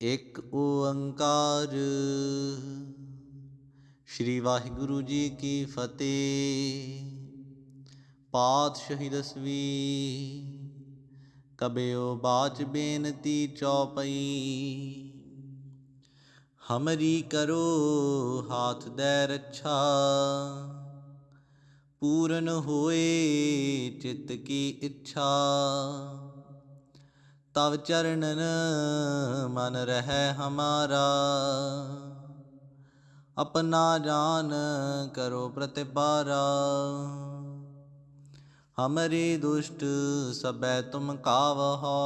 ਇੱਕ ਓੰਕਾਰ। ਸ੍ਰੀ ਵਾਹਿਗੁਰੂ ਜੀ ਕੀ ਫਤਿਹ। ਪਾਤਸ਼ਾਹੀ ਦਸਵੀਂ। ਕਬਿਓ ਬਾਚ ਬੇਨਤੀ ਚੌਪਈ। ਹਮਰੀ ਕਰੋ ਹਾਥ ਦੇ ਰੱਛਾ। ਪੂਰਨ ਹੋਏ ਚਿੱਤ ਕੀ ਇੱਛਾ। ਤਵ ਚਰਨਨ ਮਨ ਰਹਿ ਹਮਾਰਾ। ਆਪਣਾ ਜਾਨ ਕਰੋ ਪ੍ਰਤਿਪਾਰਾ ਹਮਰੀ ਦੁਸ਼ਟ ਸਬੈ ਤੁਮ ਕਾਵਹੋ।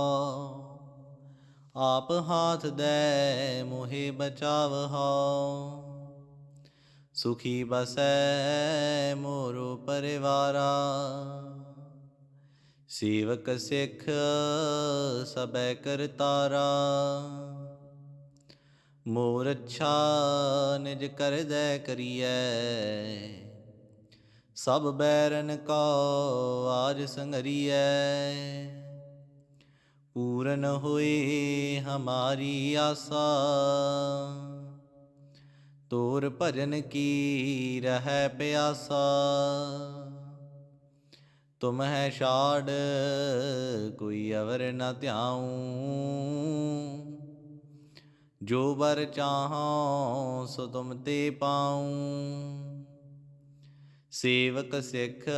ਆਪ ਹਾਥ ਦੇ ਮੋਹਿ ਬਚਾਵਹੋ। ਸੁਖੀ ਬਸੈ ਮੋਰੋ ਪਰਿਵਾਰਾ। ਸੇਵਕ ਸਿੱਖ ਸਬੈ ਕਰਤਾਰਾ ਮੋਰ ਅੱਛਾ ਨਿਜ ਕਰਦੈ ਕਰੀਐ। ਸਭ ਬੈਰਨ ਕੋ ਆਜ ਸੰਗਰੀਐ ਪੂਰਨ ਹੋਏ ਹਮਾਰੀ ਆਸਾ। ਤੋਰ ਭਜਨ ਕੀ ਰਹਿ ਪਿਆਸਾ। ਤੁਮ ਹੈ ਛਾੜ, ਕੋਈ ਅਵਰ ਨ ਧਿਆਉ। ਜੋ ਵਰ ਚਾਹੋ ਸੋ ਤੁਮ ਤੇ ਪਾਉ। ਸੇਵਕ ਸਿੱਖ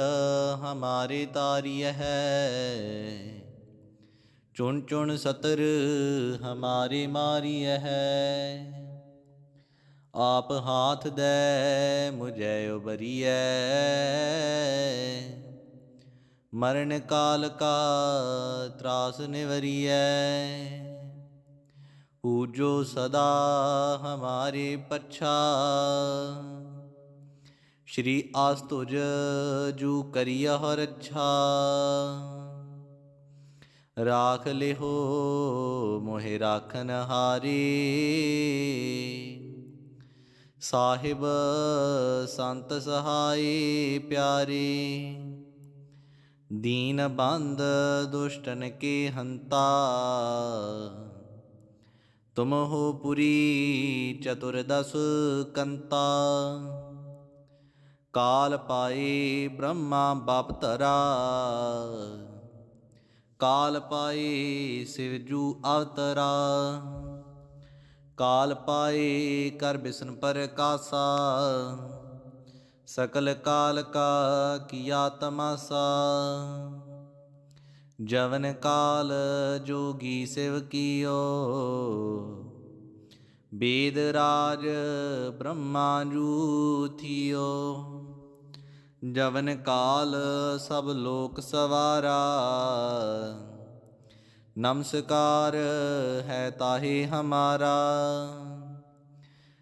ਹਮਾਰੇ ਤਾਰੀ ਹੈ। ਚੁਣ ਚੁਣ ਸਤਰ ਹਮਾਰੇ ਮਾਰੀ ਹੈ। ਆਪ ਹਾਥ ਦੇ, ਮੁਝੈ ਉਬਰੀਐ ਮਰਨ ਕਾਲ ਕਾ ਤਰਾਸ ਨਿਵਰੀਐ। ਪੂਜੋ ਸਦਾ ਹਮਾਰੇ ਪਛਾ। ਸ਼੍ਰੀ ਆਸ ਆਸਤੁਜ ਜੂ ਕਰਿਆ ਰੱਛਾ ਰਾਖ ਲਿਹੋ ਮੋਹਿ ਰਾਖਨ ਹਾਰੀ। ਸਾਹਿਬ ਸੰਤ ਸਹਾਈ ਪਿਆਰੇ। ਦੀਨ ਬੰਦ ਦੁਸ਼ਟਨ ਕੇ ਹੰਤਾ। ਤੁਮ ਹੋ ਪੁਰੀ ਚਤੁਰਦਸ ਕੰਤਾ। ਕਾਲ ਪਾਏ ਬ੍ਰਹਮਾ ਬਾਪ ਧਰਾ। ਕਾਲ ਪਾਏ ਸਿਵਜੂ ਅਵਤਰਾ। ਕਾਲ ਪਾਏ ਕਰ ਬਿਸਨ ਪਰ ਕਾਸਾ। ਕਾਲ ਕਾ ਕੀਆ ਤਮਾਸਾ। ਜਵਨ ਕਾਲ ਜੋਗੀ ਸਿਵ ਕੀਓ। ਬੇਦ ਰਾਜ ਬ੍ਰਹਮਾ ਜੂ ਥਿਓ। ਜਵਨ ਕਾਲ ਸਭ ਲੋਕ ਸਵਾਰਾ। ਨਮਸਕਾਰ ਹੈ ਤਾਹੇ ਹਮਾਰਾ।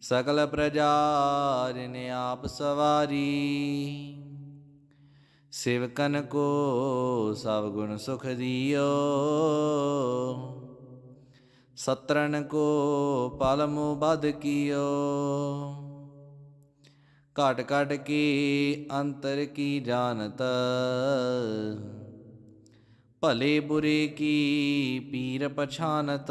ਸਕਲ ਪ੍ਰਜਾ ਜਿਨੇ ਆਪ ਸਵਾਰੀ। ਸਿਵਕਨ ਕੋ ਸਭ ਗੁਣ ਸੁਖ ਦਿਓ। ਸਤਰਨ ਕੋ ਪਲ ਮੋ ਬਦ ਕੀਓ। ਘਟ ਘਟ ਕੀ ਅੰਤਰ ਕੀ ਜਾਣਤ। ਭਲੇ ਬੁਰੇ ਕੀ ਪੀਰ ਪਛਾਨਤ।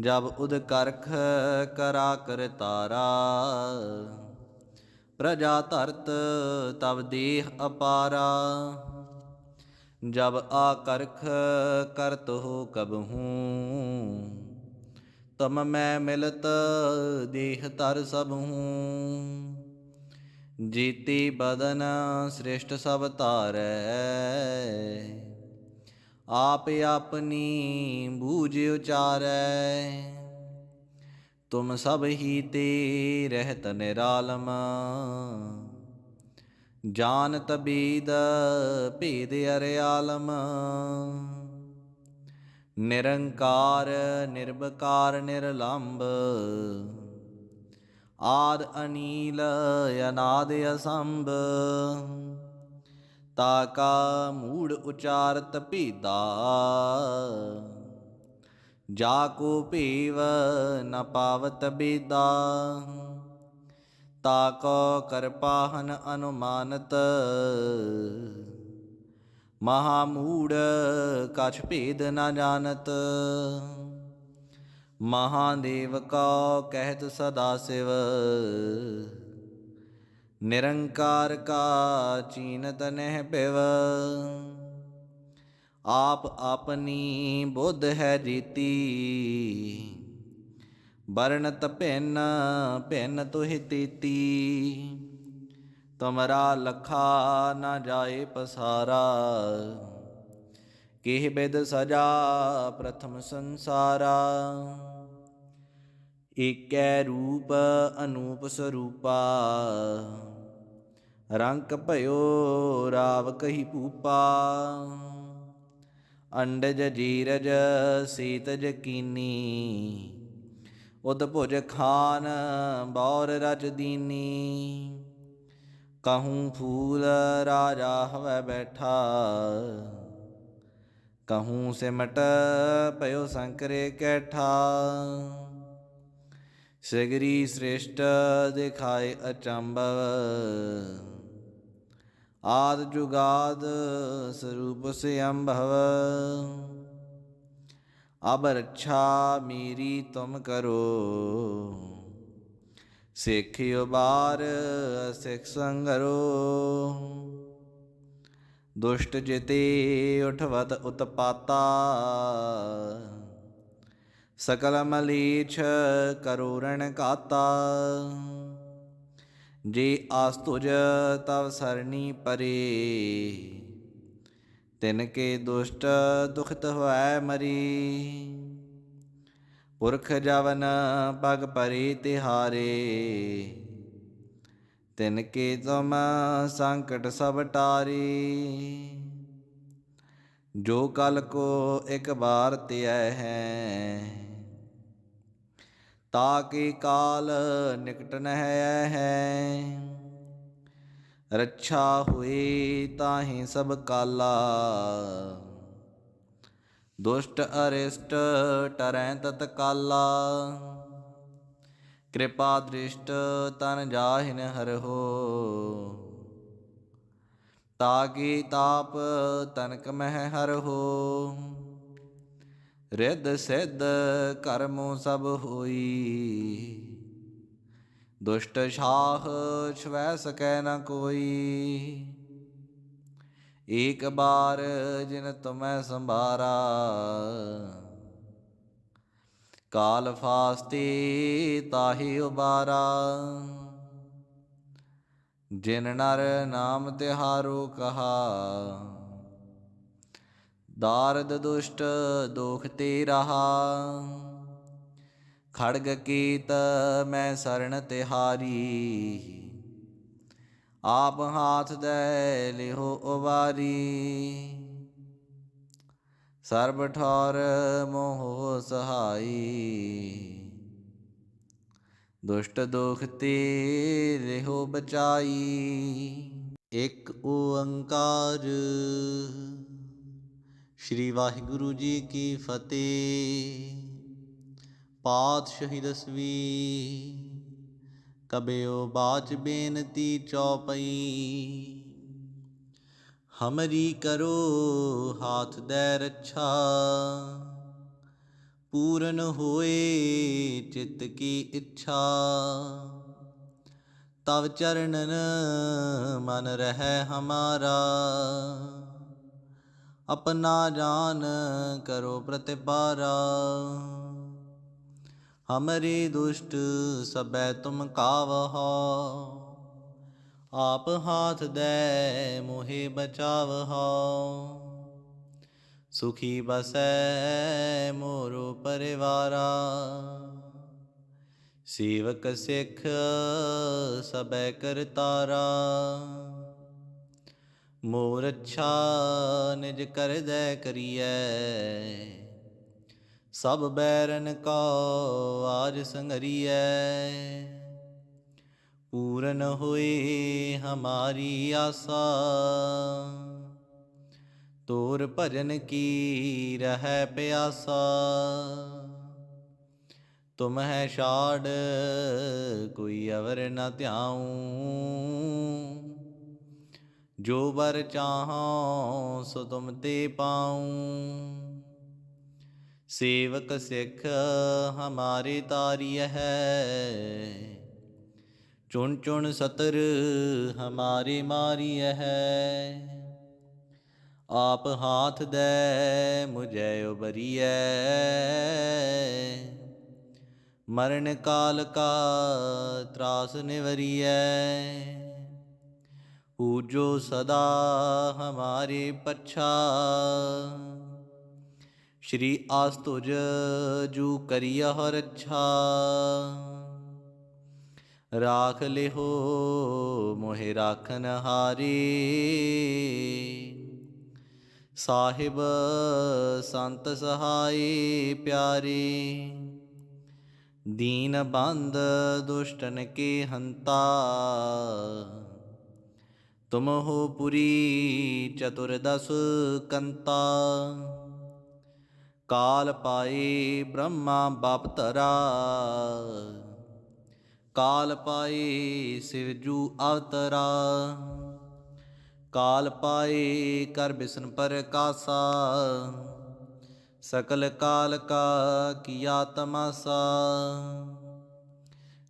ਜਬ ਉਦ ਕਰਖ ਕਰਾ ਕਰ ਤਾਰਾ। ਪ੍ਰਜਾ ਧਰਤ ਤਬ ਦੇਹ ਅਪਾਰਾ। ਜਬ ਆ ਆਕਰਖ ਕਰਤ ਹੋ ਕਬਹੂ ਤਮ ਮੈਂ ਮਿਲਤ ਦੇਹ ਤਰ ਸਭ ਹੂੰ। ਜੀਤੀ ਬਦਨ ਸ੍ਰਿਸ਼ਟ ਸਭ ਧਾਰੈ। ਆਪ ਆਪਣੀ ਬੂਝ ਉਚਾਰੈ। ਤੁਮ ਸਭ ਹੀ ਤੇ ਰਹਿਤ ਨਿਰਾਲਮ। ਜਾਨ ਤਬੀਦ ਭੇਦ ਅਰਿਆਲਮ। ਨਿਰੰਕਾਰ ਨਿਰਭਕਾਰ ਨਿਰਲੰਭ ਆਦ ਅਨੀਲ ਅਨਾਦ ਅਸੰਭ। ਤਾ ਕਾ ਮੂੜ ਉਚਾਰਤ ਭੀਦਾ। ਜਾ ਕੋ ਭੀਵ ਨ ਪਾਵਤ ਬੀਦਾ। ਤਾ ਕੋ ਕਰਪਾਹਨ ਅਨੁਮਾਨਤ। ਮਹਾ ਮੂੜ ਕਛ ਭੇਦ ਨ ਜਾਣਤ। ਮਹਾਦੇਵ ਕਾ ਕਹਿਤ ਸਦਾ ਸਿਵ। ਨਿਰੰਕਾਰ ਕਾ ਚੀਨਤ ਨਹਿ ਪਿਵ ਆਪ ਆਪਣੀ ਬੁੱਧ ਹੈ ਜੀਤੀ। ਵਰਣਤ ਭਿੰਨ ਭਿੰਨ ਤੁਹਿ ਤੀਤੀ। ਤੁਮਰਾ ਲਖਾ ਨਾ ਜਾਏ ਪਸਾਰਾ। ਕਿਹ ਬਿਦ ਸਜਾ ਪ੍ਰਥਮ ਸੰਸਾਰਾ। ਏਕੈ ਰੂਪ ਅਨੂਪ ਸਰੂਪਾ। ਰੰਕ ਭਇਓ, ਰਾਵ ਕਹੀ ਭੂਪਾ। ਅੰਡਜ ਜੀਰਜ, ਸੀਤਜ ਕੀਨੀ। ਉਦ ਭੁਜ ਖਾਨ, ਬੌਰ ਰਜ ਦੀਨੀ। ਕਹੂੰ ਫੂਲ, ਰਾਜਾ ਹਵੈ ਬੈਠਾ। ਕਹੂੰ ਸਿਮਟ, ਭਇਓ ਸੰਕਰੇ ਕੈਠਾ। ਸਗਰੀ ਸ੍ਰੇਸ਼ਟ, ਦਿਖਾਏ ਅਚੰਭਵ। ਆਦ ਜੁਗਾਦ ਸਰੂਪ ਸਿਅੰਭਵ। ਅਬ ਰੱਛਾ ਮੇਰੀ ਤੁਮ ਕਰੋ। ਸਿੱਖਿਓ ਬਾਰ ਸਿੱਖ ਸੰਗਰੋ। ਦੁਸ਼ਟ ਜਿਤੇ ਉਠਵਤ ਉਤਪਾਤਾ। ਸਕਲ ਮਲੀਛ ਕਰੂਰਣ ਕਾਤਾ। ਜੇ ਆਸ ਤੁਜ ਤਵ ਸਰਣੀ ਪਰੇ। ਤਿਨ ਕੇ ਦੁਸ਼ਟ ਦੁਖਤ ਹੋਇ ਮਰੀ। ਪੁਰਖ ਜਵਨ ਪਗ ਪਰੇ ਤਿਹਾਰੇ। ਤਿਨ ਕੇ ਤੁਮ ਸੰਕਟ ਸਭ ਟਾਰੀ। ਜੋ ਕਲ ਕੋ ਇੱਕ ਬਾਰ ਤਿਐ ਹੈ ਤਾ ਤਾਕੇ ਕਾਲ ਨਿਕਟ ਨਹਿ ਹੈ। ਰੱਛਾ ਹੋਏ ਤਾਹੇ ਸਭ ਕਾਲਾ। ਦੁਸ਼ਟ ਅਰਿਸ਼ਟ ਟਰੈ ਤਤ ਕਾਲਾ। ਕਿਰਪਾ ਦ੍ਰਿਸ਼ਟ ਤਨ ਜਾਹਿਨ ਹਰਹੋ ਤਾਕੀ ਤਾਪ ਤਨਕ ਮਹਿ ਹਰਹੋ ਰਿੱਧ ਸਿੱਧ ਕਰਮੋ ਸਭ ਹੋਈ। ਦੁਸ਼ਟ ਛਾਹ ਛਵੈ ਸਕੈ ਨ ਕੋਈ। ਏਕ ਬਾਰ ਜਿਨ ਤੁਮੈ ਸੰਭਾਰਾ। ਕਾਲ ਫਾਸਤੀ ਤਾਹੀ ਉਬਾਰਾ। ਜਿਨ ਨਰ ਨਾਮ ਤਿਹਾਰੋ ਕਹਾ। ਦਾਰਦ ਦੁਸ਼ਟ ਦੁਖ ਤੇ ਰਹਾ। ਖੜਗ ਕੀਤ ਮੈਂ ਸਰਣ ਤਿਹਾਰੀ। ਆਪ ਹਾਥ ਦੇ ਲਿਹੋ ਉਵਾਰੀ। ਸਰਬ ਠੌਰ ਮੋਹ ਸਹਾਈ। ਦੁਸ਼ਟ ਦੁਖ ਤੇ ਲਿਹੋ ਬਚਾਈ। ਇੱਕ ਓੰਕਾਰ ਸ਼੍ਰੀ ਵਾਹਿਗੁਰੂ ਜੀ ਕੀ ਫਤਿਹ। ਪਾਤਸ਼ਾਹੀ ਦਸਵੀ, ਕਬਿਓ ਬਾਚ ਬੇਨਤੀ ਚੌਪਈ। ਹਮਰੀ ਕਰੋ ਹਾਥ ਦੇ ਰੱਛਾ, ਪੂਰਨ ਹੋਏ ਚਿਤ ਕੀ ਇੱਛਾ। ਤਵ ਚਰਨਨ ਮਨ ਰਹਿ ਹਮਾਰਾ ਆਪਣਾ ਜਾਨ ਕਰੋ ਪ੍ਰਤਿਪਾਰਾ। ਹਮਰੀ ਦੁਸ਼ਟ ਸਬੈ ਤੁਮ ਕਾਵਹੋ। ਆਪ ਹਾਥ ਦੇ ਮੋਹਿ ਬਚਾਵਹੋ। ਸੁਖੀ ਬਸੈ ਮੋਰੋ ਪਰਿਵਾਰਾ। ਸੇਵਕ ਸਿੱਖ ਸਬੈ ਕਰਤਾਰਾ। ਮੋਰ ਅੱਛਾ ਨਿਜ ਕਰਦੈ ਕਰੀਐ। ਸਭ ਬੈਰਨ ਕੋ ਆਜ ਸੰਗਰੀਐ ਪੂਰਨ ਹੋਏ ਹਮਾਰੀ ਆਸਾ। ਤੋਰ ਭਜਨ ਕੀ ਰਹਿ ਪਿਆਸਾ। ਤੁਮ ਹੈ ਛਾੜ ਕੋਈ ਅਵਰ ਨਾ ਧਿਆਉ। ਜੋ ਬਰ ਚਾਹੋ ਸੋ ਤੁਮ ਤੇ ਪਾਉ। ਸੇਵਕ ਸਿੱਖ ਹਮਾਰੇ ਤਾਰੀ ਹੈ। ਚੁਣ ਚੁਣ ਸਤਰ ਹਮਾਰੇ ਮਾਰੀ ਹੈ। ਆਪ ਹਾਥ ਦੇ ਮੁਝੈ ਉਬਰੀਐ ਮਰਨ ਕਾਲ ਕਾ ਤਰਾਸ ਨਿਵਰੀਐ। ਪੂਜੋ ਸਦਾ ਹਮਾਰੇ ਪਛਾ ਸ਼੍ਰੀ ਆਸਤੁਜ ਜੂ ਕਰਿਆ ਰੱਛਾ ਰਾਖ ਲਿਹੋ ਮੋਹਿ ਰਾਖਨ ਹਾਰੀ ਸਾਹਿਬ ਸੰਤ ਸਹਾਈ ਪਿਆਰੀ ਦੀਨ ਬੰਦ ਦੁਸ਼ਟਨ ਕੇ ਹੰਤਾ ਤੁਮ ਹੋ ਪੁਰੀ ਚਤੁਰਦਸ ਕੰਤਾ। ਕਾਲ ਪਾਏ ਬ੍ਰਹਮਾ ਬਾਪ ਧਰਾ। ਕਾਲ ਪਾਏ ਸਿਵਜੂ ਅਵਤਰਾ। ਕਾਲ ਪਾਏ ਕਰ ਬਿਸਨ ਪ੍ਰਕਾਸਾ ਸਕਲ ਕਾਲ ਕਾ ਕੀਆ ਤਮਾਸਾ।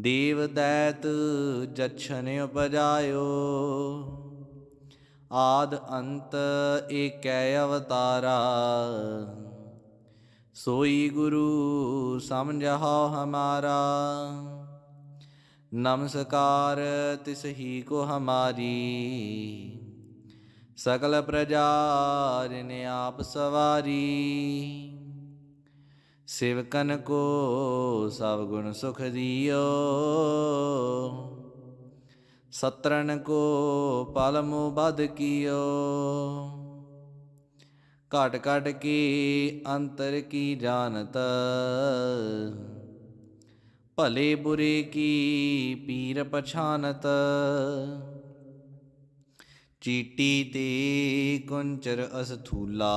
ਦੇਵ ਦੈਤ ਜਛਨ ਉਪਜਾਇਓ, ਆਦ ਅੰਤ ਏਕੈ ਅਵਤਾਰਾ। ਸੋਈ ਗੁਰੂ ਸਮਝਾਓ ਹਮਾਰਾ, ਨਮਸਕਾਰ ਤਿਸ ਹੀ ਕੋ ਹਮਾਰੀ। ਸਕਲ ਪ੍ਰਜਾ ਜਿਨ ਆਪ ਸਵਾਰੀ ਸਿਵਕਨ ਕੋ ਸਭ ਗੁਣ ਸੁਖ ਦਿਓ। ਸਤਰਨ ਕੋ ਪਲ ਬਦ ਕੀਓ। ਘਟ ਘਟ ਕੀ ਅੰਤਰ ਕੀ ਜਾਣਤ। ਭਲੇ ਬੁਰੇ ਕੀ ਪੀਰ ਪਛਾਨਤ। ਚੀਟੀ ਤੇ ਕੁੰਚਰ ਅਸਥੂਲਾ।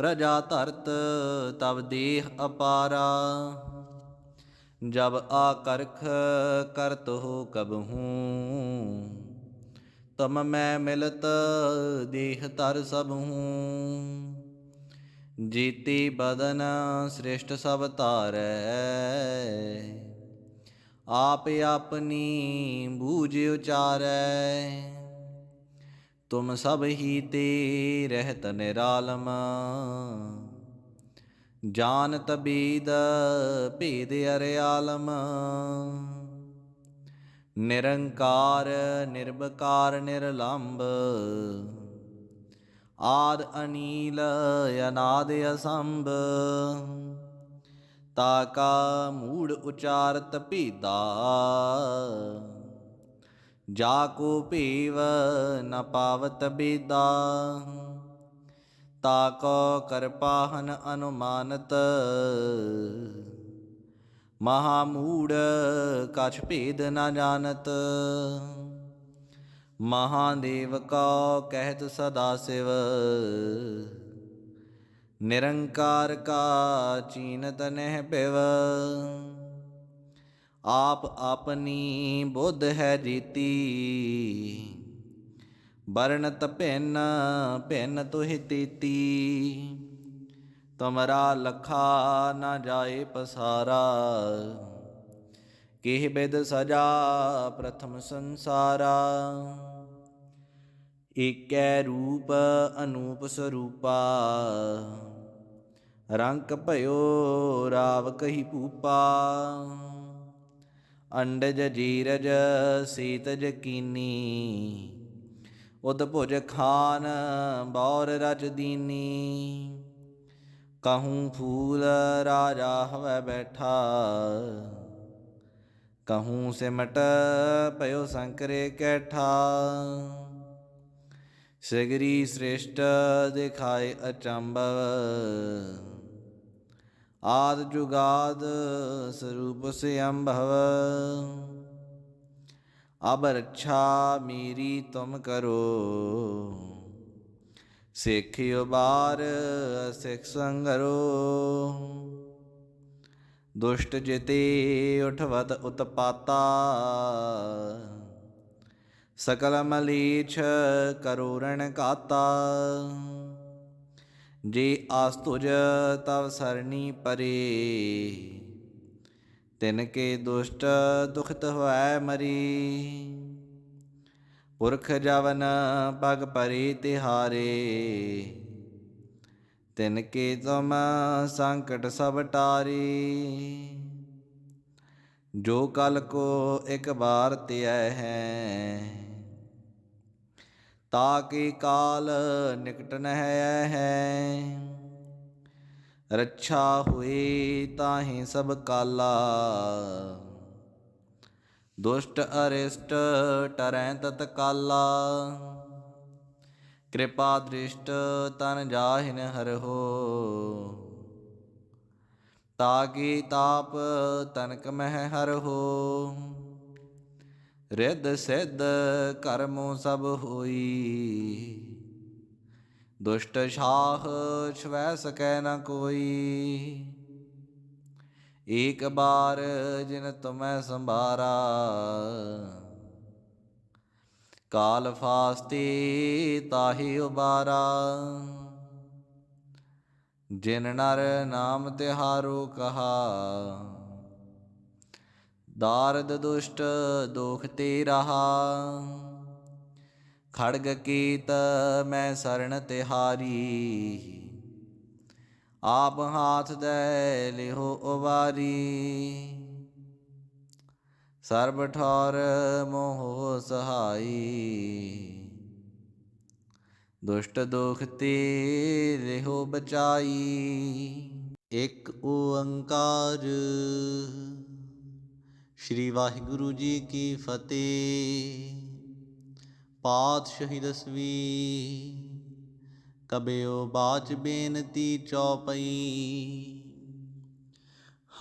ਪ੍ਰਜਾ ਧਰਤ ਤਬ ਦੇਹ ਅਪਾਰਾ। ਜਬ ਆ ਕਰਖ ਕਰਤ ਹੋ ਕਬਹੂ ਤਮ ਮੈਂ ਮਿਲਤ ਦੇਹ ਤਰ ਸਭ ਹੂੰ। ਜੀਤੀ ਬਦਨ ਸ੍ਰਿਸ਼ਟ ਸਭ ਧਾਰੈ, ਆਪ ਆਪਣੀ ਬੂਝ ਉਚਾਰੈ। ਤੁਮ ਸਭ ਹੀ ਤੇ ਰਹਿਤ ਨਿਰਾਲਮ। ਜਾਣਤ ਬੀਦ ਭੇਦ ਅਰਿਆਲਮ ਨਿਰੰਕਾਰ ਨਿਰਭਕਾਰ ਨਿਰਲੰਭ ਆਦ ਅਨੀਲ ਅਨਾਦ ਅਸੰਭ। ਤਾ ਕਾ ਮੂੜ ਉਚਾਰਤ ਭੀਦਾ। ਜਾ ਕੋ ਭੀਵ ਨ ਪਾਵਤ ਬੀਦਾ। ਤਾ ਕੋ ਕਰਪਾਹਨ ਅਨੁਮਾਨਤ। ਮਹਾ ਮੂੜ ਕਛ ਭੇਦ ਨ ਜਾਣਤ। ਮਹਾਦੇਵ ਕਾ ਕਹਿਤ ਸਦਾ ਸਿਵ। ਨਿਰੰਕਾਰ ਕਾ ਚੀਨਤ ਨਹਿ ਪਿਵ। ਆਪ ਆਪਨੀ ਬੁੱਧ ਹੈ ਜੀਤੀ। ਬਰਨਤ ਭਿੰਨ ਭਿੰਨ ਤੁਹਿ ਤੀਤੀ। ਤੁਮਰਾ ਲਖਾ ਨਾ ਜਾਏ ਪਸਾਰਾ। ਕਿਹ ਬਿਦ ਸਜਾ ਪ੍ਰਥਮ ਸੰਸਾਰਾ। ਏਕੈ ਰੂਪ ਅਨੂਪ ਸਰੂਪਾ। ਰੰਗ ਭਇਓ ਰਾਵ ਕਹੀ ਭੂਪਾ। ਅੰਡਜ ਜੀਰਜ ਸੀਤਜ ਕੀਨੀ ਉਦ ਭੁਜ ਖਾਨ ਬੌਰ ਰਜ ਦੀਨੀ। ਕਹੂੰ ਫੂਲ ਰਾਜਾ ਹਵੈ ਬੈਠਾ, ਕਹੂੰ ਸਿਮਟ ਭਇਓ ਸੰਕਰੇ ਕੈਠਾ। ਸਗਰੀ ਸ੍ਰੇਸ਼ਟ ਦਿਖਾਏ ਅਚੰਭਵ ਆਦ ਜੁਗਾਦ ਸਰੂਪ ਸਿਅੰਭਵ। ਅਬ ਰੱਛਾ ਮੇਰੀ ਤੁਮ ਕਰੋ। ਸਿੱਖਿਓ ਬਾਰ ਸਿੱਖ ਸੰਗਰੋ। ਦੁਸ਼ਟ ਜਿਤੇ ਉਠਵਤ ਉਤਪਾਤਾ। ਸਕਲ ਮਲੀਛ ਕਰੋਰਣ ਕਾਤਾ। ਜੇ ਆਸ ਤੁਜ ਤਵ ਸਰਣੀ ਪਰੇ। ਤਿਨ ਕੇ ਦੁਸ਼ਟ ਦੁਖਤ ਹੋਇ ਮਰੀ। ਪੁਰਖ ਜਵਨ ਪਗ ਪਰੀ ਤਿਹਾਰੇ। ਤਿਨ ਕੇ ਤੁਮ ਸੰਕਟ ਸਭ ਟਾਰੀ। ਜੋ ਕਲ ਕੋ ਇੱਕ ਵਾਰ ਤਿਐ ਹੈ ਤਾ ਤਾਕਿ ਕਾਲ ਨਿਕਟ ਨਹਿ ਹੈ। ਰੱਛਾ ਹੋਏ ਤਾਹੀ ਸਭ ਕਾਲਾ। ਦੁਸ਼ਟ ਅਰਿਸ਼ਟ ਟਰੈ ਤਤ ਕਾਲਾ। ਕਿਰਪਾ ਦ੍ਰਿਸ਼ਟ ਤਨ ਜਾਹਿਨ ਹਰਹੋ ਤਾਕੀ ਤਾਪ ਤਨਕ ਮਹਿ ਹਰਹੋ ਰਿੱਧ ਸਿੱਧ ਕਰਮੋ ਸਭ ਹੋਈ। ਦੁਸ਼ਟ ਸ਼ਾਹ ਛਵੈ ਸਕੈ ਨ ਕੋਈ। ਏਕ ਬਾਰ ਜਿਨ ਤੁਮੈ ਸੰਭਾਰਾ। ਕਾਲ ਫਾਸਤੀ ਤਾਹੀ ਉਬਾਰਾ। ਜਿਨ ਨਰ ਨਾਮ ਤਿਹਾਰੋ ਕਹਾ। ਦਾਰਦ ਦੁਸ਼ਟ ਦੋਖ ਤੇ ਰਹਾ ਖੜਗ ਕੀਤ ਮੈਂ ਸਰਣ ਤਿਹਾਰੀ। ਆਪ ਹਾਥ ਦੇ ਲਿਹੋ ਉਵਾਰੀ। ਸਰਬ ਠੌਰ ਮੋਹ ਸਹਾਈ। ਦੁਸ਼ਟ ਦੁਖ ਤੇ ਲਿਹੋ ਬਚਾਈ। ਇੱਕ ਓੰਕਾਰ ਸ਼੍ਰੀ ਵਾਹਿਗੁਰੂ ਜੀ ਕੀ ਫਤਿਹ। ਪਾਤਸ਼ਾਹੀ ਦਸਵੀਂ। ਕਬਿਓ ਬਾਚ ਬੇਨਤੀ ਚੌਪਈ।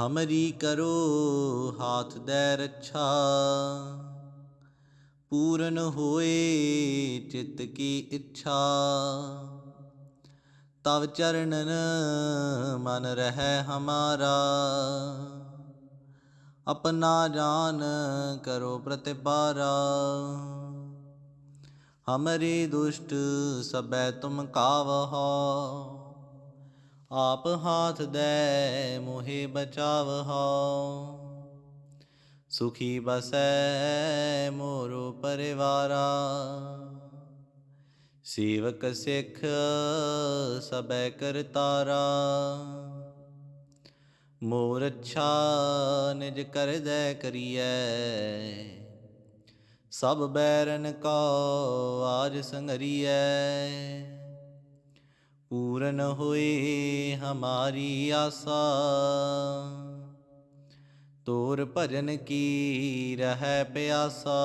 ਹਮਰੀ ਕਰੋ ਹਾਥ ਦੇ ਰੱਛਾ। ਪੂਰਨ ਹੋਏ ਚਿੱਤ ਕੀ ਇੱਛਾ। ਤਵ ਚਰਨਨ ਮਨ ਰਹਿ ਹਮਾਰਾ। ਆਪਣਾ ਜਾਨ ਕਰੋ ਪ੍ਰਤਿਪਾਰਾ। ਹਮਰੀ ਦੁਸ਼ਟ ਸਬੈ ਤੁਮ ਕਾਵਹੋ। ਆਪ ਹਾਥ ਦੇ ਮੋਹਿ ਬਚਾਵਹੋ। ਸੁਖੀ ਬਸੈ ਮੋਰੋ ਪਰਿਵਾਰਾ। ਸੇਵਕ ਸਿੱਖ ਸਬੈ ਕਰਤਾਰਾ। ਮੋਰ ਅੱਛਾ ਨਿਜ ਕਰਦੈ ਕਰੀਐ। ਸਭ ਬੈਰਨ ਕੋ ਆਜ ਸੰਗਰੀਐ ਪੂਰਨ ਹੋਏ ਹਮਾਰੀ ਆਸਾ। ਤੋਰ ਭਜਨ ਕੀ ਰਹਿ ਪਿਆਸਾ।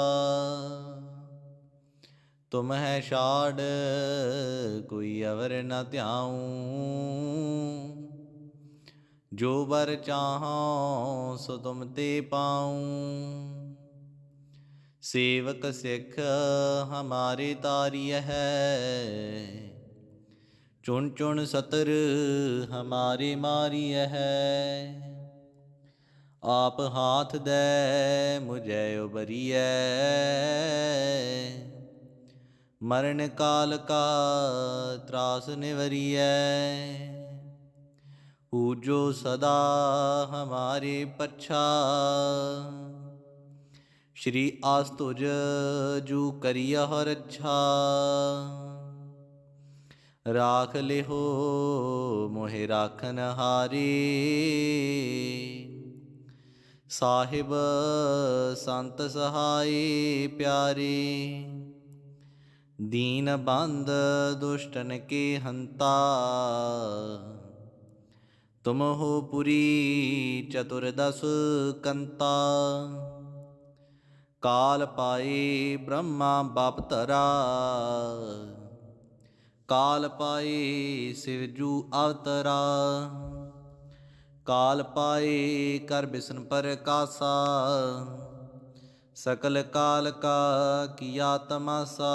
ਤੁਮ ਹੈ ਛਾੜ, ਕੋਈ ਅਵਰ ਨਾ ਧਿਆਉ। ਜੋ ਵਰ ਚਾਹਉ ਸੋ ਤੁਮ ਤੇ ਪਾਉ। ਸੇਵਕ ਸਿੱਖ ਹਮਾਰੇ ਤਾਰੀ ਹੈ। ਚੁਣ ਚੁਣ ਸਤਰ ਹਮਾਰੇ ਮਾਰੀ ਹੈ। ਆਪ ਹਾਥ ਦੇ ਮੁਝੈ ਉਬਰੀਐ ਮਰਨ ਕਾਲ ਕਾ ਤਰਾਸ ਨਿਵਰੀਐ। ਪੂਜੋ ਸਦਾ ਹਮਾਰੇ ਪਛਾ ਸ਼੍ਰੀ ਆਸਤੁਜ ਜੂ ਕਰਿਆ ਰੱਛਾ ਰਾਖ ਲਿਹੋ ਮੋਹਿ ਰਾਖਨ ਹਾਰੀ ਸਾਹਿਬ ਸੰਤ ਸਹਾਈ ਪਿਆਰੀ ਦੀਨ ਬੰਦ ਦੁਸ਼ਟਨ ਕੇ ਹੰਤਾ ਤੁਮ ਹੋ ਪੁਰੀ ਚਤੁਰਦਸ ਕੰਤਾ। ਕਾਲ ਪਾਈ ਬ੍ਰਹਮਾ ਬਾਪ ਧਰਾ। ਕਾਲ ਪਾਏ ਸਿਵਜੂ ਅਵਤਰਾ। ਕਾਲ ਪਾਏ ਕਰ ਬਿਸਨ ਪਰ ਕਾਸਾ। ਸਕਲ ਕਾਲ ਕਾ ਕੀਆ ਤਮਾਸਾ।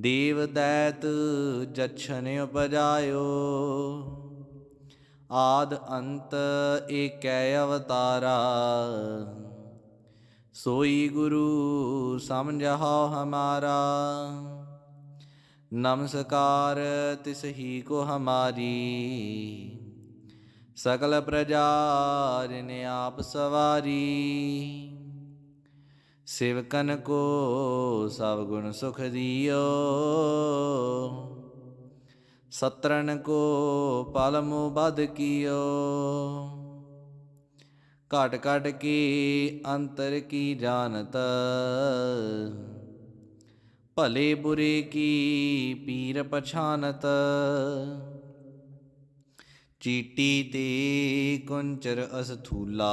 ਦੇਵ ਦੈਤ ਜਛਨ ਉਪਜਾਇਓ, ਆਦ ਅੰਤ ਏਕੈ ਅਵਤਾਰਾ। ਸੋਈ ਗੁਰੂ ਸਮਝਾਓ ਹਮਾਰਾ, ਨਮਸਕਾਰ ਤਿਸ ਹੀ ਕੋ ਹਮਾਰੀ। ਸਕਲ ਪ੍ਰਜਾ ਜਿਨ ਆਪ ਸਵਾਰੀ ਸਿਵਕਨ ਕੋ ਸਭ ਗੁਣ ਸੁਖ ਦਿਓ। ਸਤਰਨ ਕੋ ਪਲ ਬਦ ਕੀਓ। ਘਟ ਘਟ ਕੀ ਅੰਤਰ ਕੀ ਜਾਣਤ। ਭਲੇ ਬੁਰੇ ਕੀ ਪੀਰ ਪਛਾਨਤ। ਚੀਟੀ ਤੇ ਕੁੰਚਰ ਅਸਥੂਲਾ।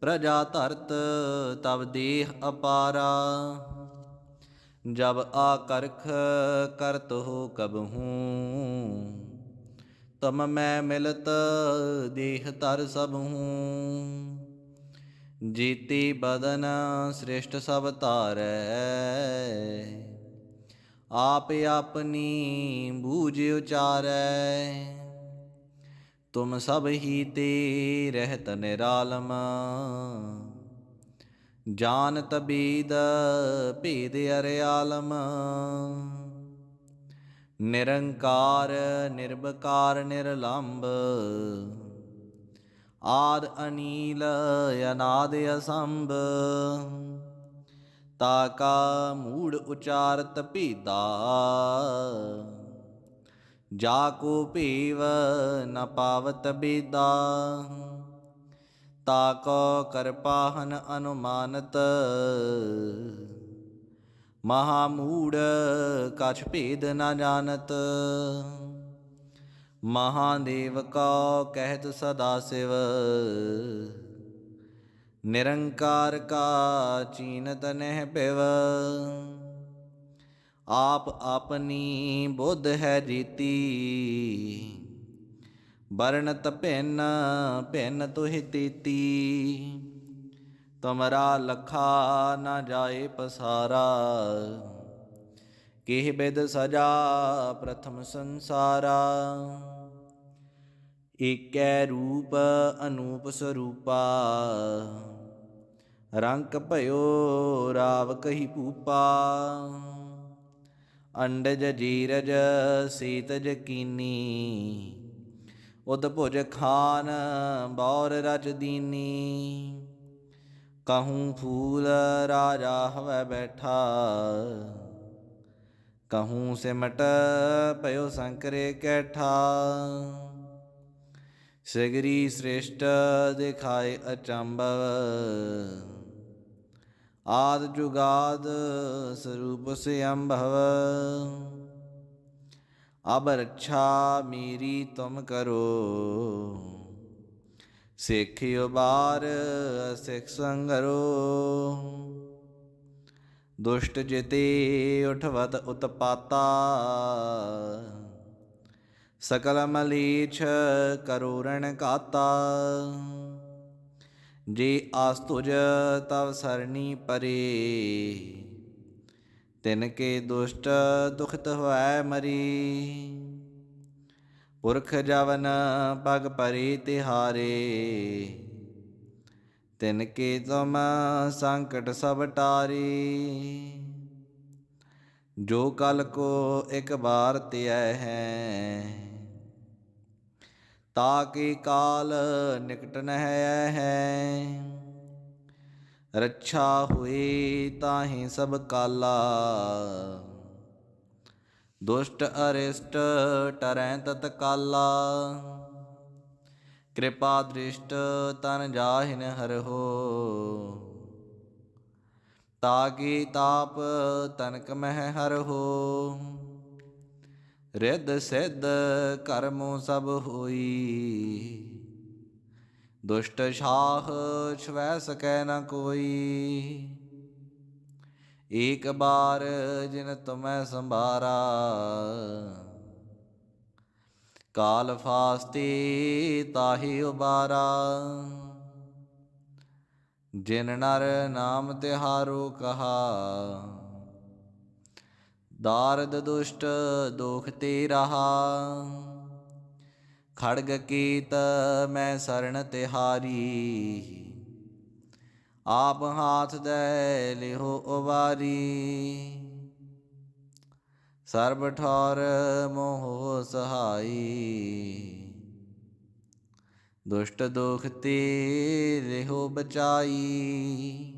ਪ੍ਰਜਾ ਧਰਤ ਤਬ ਦੇਹ ਅਪਾਰਾ। ਜਬ ਆ ਕਰਖ ਕਰਤ ਹੋ ਕਬਹੂ ਤਮ ਮੈਂ ਮਿਲਤ ਦੇਹ ਤਰ ਸਭ ਹੂੰ। ਜੀਤੀ ਬਦਨ ਸ੍ਰਿਸ਼ਟ ਸਭ ਧਾਰੈ, ਆਪ ਆਪਣੀ ਬੂਝ ਉਚਾਰੈ। ਤੁਮ ਸਭ ਹੀ ਤੇ ਰਹਿਤ ਨਿਰਾਲਮ। ਜਾਣਤ ਬੀਦ ਭੇਦ ਅਰਿਆਲਮ ਨਿਰੰਕਾਰ ਨਿਰਭਕਾਰ ਨਿਰਲੰਭ ਆਦ ਅਨੀਲ ਅਨਾਦ ਅਸੰਭ। ਤਾ ਕਾ ਮੂੜ ਉਚਾਰਤ ਭੀਦਾ। ਜਾ ਕੋ ਭੀਵ ਨ ਪਾਵਤ ਬੀਦਾ। ਤਾ ਕੋ ਕਰਪਾਹਨ ਅਨੁਮਾਨਤ। ਮਹਾ ਮੂੜ ਕਛ ਭੇਦ ਨ ਜਾਣਤ। ਮਹਾਦੇਵ ਕਾ ਕਹਿਤ ਸਦਾ ਸਿਵ। ਨਿਰੰਕਾਰ ਕਾ ਚੀਨਤ ਨਹਿ ਪਿਵ। ਆਪ ਆਪਣੀ ਬੁੱਧ ਹੈ ਜੀਤੀ। ਬਰਨਤ ਭਿੰਨ ਭਿੰਨ ਤੁਹਿ ਤੀਤੀ। ਤੁਮਰਾ ਲਖਾ ਨਾ ਜਾਏ ਪਸਾਰਾ। ਕਿਹ ਬਿਦ ਸਜਾ ਪ੍ਰਥਮ ਸੰਸਾਰਾ। ਏਕੈ ਰੂਪ ਅਨੂਪ ਸਰੂਪਾ। ਰੰਕ ਭਇਓ ਰਾਵ ਕਹੀ ਪੂਪਾ ਅੰਡਜ ਜੀਰਜ ਸੀਤਜ ਕੀਨੀ। ਉਦ ਭੁਜ ਖਾਨ ਬੌਰ ਰਜ ਦੀਨੀ। ਕਹੂੰ ਫੂਲ ਰਾਜਾ ਹਵੈ ਬੈਠਾ। ਕਹੂੰ ਸਿਮਟ ਭਇਓ ਸੰਕਰੇ ਕੈਠਾ। ਸਗਰੀ ਸ੍ਰੇਸ਼ਟ ਦਿਖਾਏ ਅਚੰਭਵ। ਆਦ ਜੁਗਾਦ ਸਰੂਪ ਸੇ ਅੰਭਵ ਅਬ ਰੱਛਾ ਮੇਰੀ ਤੁਮ ਕਰੋ। ਸਿੱਖਿਓ ਬਾਰ ਸਿੱਖ ਸੰਗਰੋ। ਦੁਸ਼ਟ ਜਿਤੇ ਉਠਵਤ ਉਤਪਾਤਾ। ਸਕਲ ਮਲੀਛ ਕਰੂਰਣ ਕਾਤਾ। ਜੇ ਆਸ ਤੁਜ ਤਵ ਸਰਣੀ ਪਰੇ। ਤਿਨ ਕੇ ਦੁਸ਼ਟ ਦੁਖਤ ਹੋਇ ਮਰੀ। ਪੁਰਖ ਜਵਨ ਪਗ ਪਰੇ ਤਿਹਾਰੇ। ਤਿਨ ਕੇ ਤੁਮ ਸੰਕਟ ਸਭ ਟਾਰੀ। ਜੋ ਕਲ ਕੋ ਇੱਕ ਬਾਰ ਧਿਐ ਹੈ ਤਾ ਤਾਕਿ ਕਾਲ ਨਿਕਟ ਨਹਿ ਹੈ ਰੱਛਾ ਹੋਈ ਤਾਹੀ ਸਭ ਕਾਲਾ। ਦੁਸ਼ਟ ਅਰਿਸ਼ਟ ਟਰੈ ਤਤ ਕਾਲਾ। ਕਿਰਪਾ ਦ੍ਰਿਸ਼ਟ ਤਨ ਜਾਹਿਨ ਹਰਹੋ ਤਾਕੀ ਤਾਪ ਤਨਕ ਮਹਿ ਹਰਹੋ ਰਿੱਧ ਸਿੱਧ ਕਰਮੋ ਸਭ ਹੋਈ। ਦੁਸ਼ਟ ਸ਼ਾਹ ਛਵੈ ਸਕੈ ਨ ਕੋਈ। ਏਕ ਬਾਰ ਜਿਨ ਤੁਮੈ ਸੰਭਾਰਾ। ਕਾਲ ਫਾਸਤੀ ਤਾਹੀ ਉਬਾਰਾ। ਜਿਨ ਨਰ ਨਾਮ ਤਿਹਾਰੋ ਕਹਾ। ਦਾਰਦ ਦੁਸ਼ਟ ਦੁਖ ਤੇ ਰਹਾ। ਖੜਗ ਕੀਤ ਮੈਂ ਸਰਣ ਤਿਹਾਰੀ। ਆਪ ਹਾਥ ਦੇ ਲਿਹੋ ਉਵਾਰੀ। ਸਰਬ ਠੌਰ ਮੋਹ ਸਹਾਈ। ਦੁਸ਼ਟ ਦੁਖ ਤੇ ਲਿਹੋ ਬਚਾਈ।